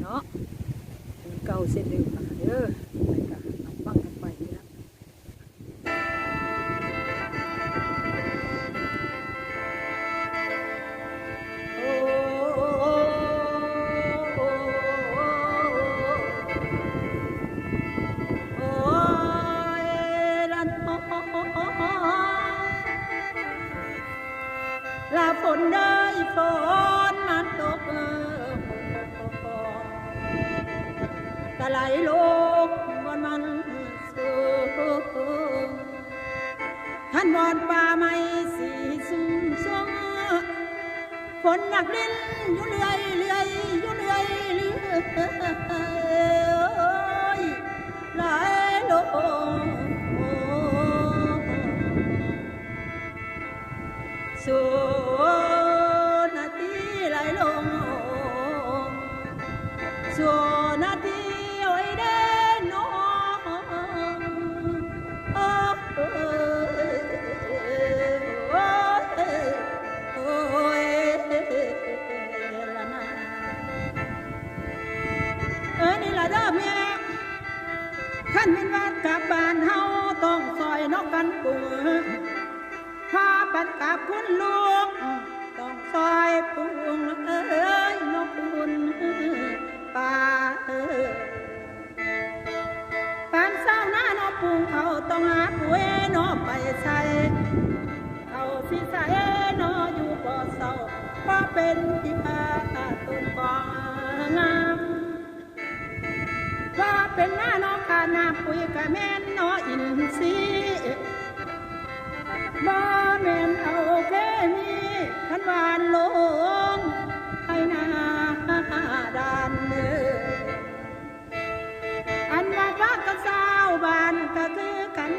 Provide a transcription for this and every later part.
เนาะเก่าเส้นเดิมค่ะเด้อไปกันเอาฟังกันไปนี่ละโอ้โอ้โอ้ยละน้อลาฝนได้ฝน กะไหลลงบนมันสูงท่านบอนป่าไม้สีสุ่มสงฝนหนักดินอยู่เกับบ้านเฮาต้องซอยนอกกันกุ้งพาปัดกับคุณลูกต้องซอยปุงเอ้ยนกคุณป่าเอ้ยปานเศร้าหน้านกปุงเขาต้องหาปุ๋ยนอไปใส่เขาสิใส่นออยู่บ่อเศร้าก็เป็นที่พาตุนกองงาม เป็นหน้าน้อกกาน้ำปุ๋ยกะแม่นนออินทรีบ่แม่นเอาแค่นี้ขันวานลงให้หน้าดานเนื้ออันว่าว่ากับสาวบานก็คือกัน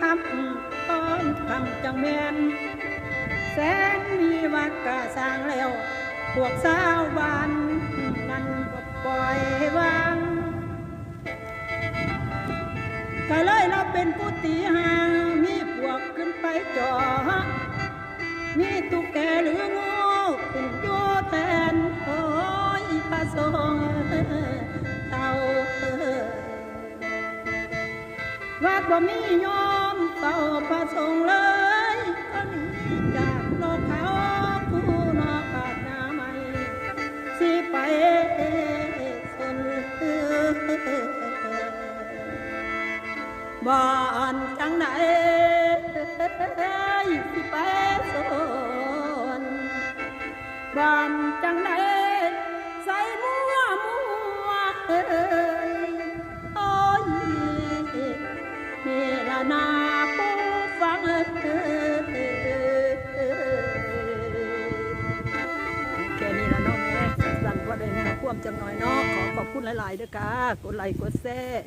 คำต้อนคำจังแม่นแสนมีวัดกะสร้างแล้วพวกสาวบ้านนั้นปล่อยวาง เป็นผู้ตีหางมีพวกขึ้นไปจ่อมีตุ๊กแกหรืองูขึ้นโยแทนโอ้ยพระสงฆ์เต่าวัดบ่มีโยมเต่าพระสงฆ์เลย บ้านจังไหนสิไปสนบ้านจังไหนใส่มัวมัวเอ้ยโอ้ยนี่ละนาผู้ฟังเอ้ยแค่นี้ละเน้องแม่สั่นๆก็ได้แน่ความจังหน่อยเนาะขอขอบคุณหลายๆด้วยค่ะกดไลค์กดแชร์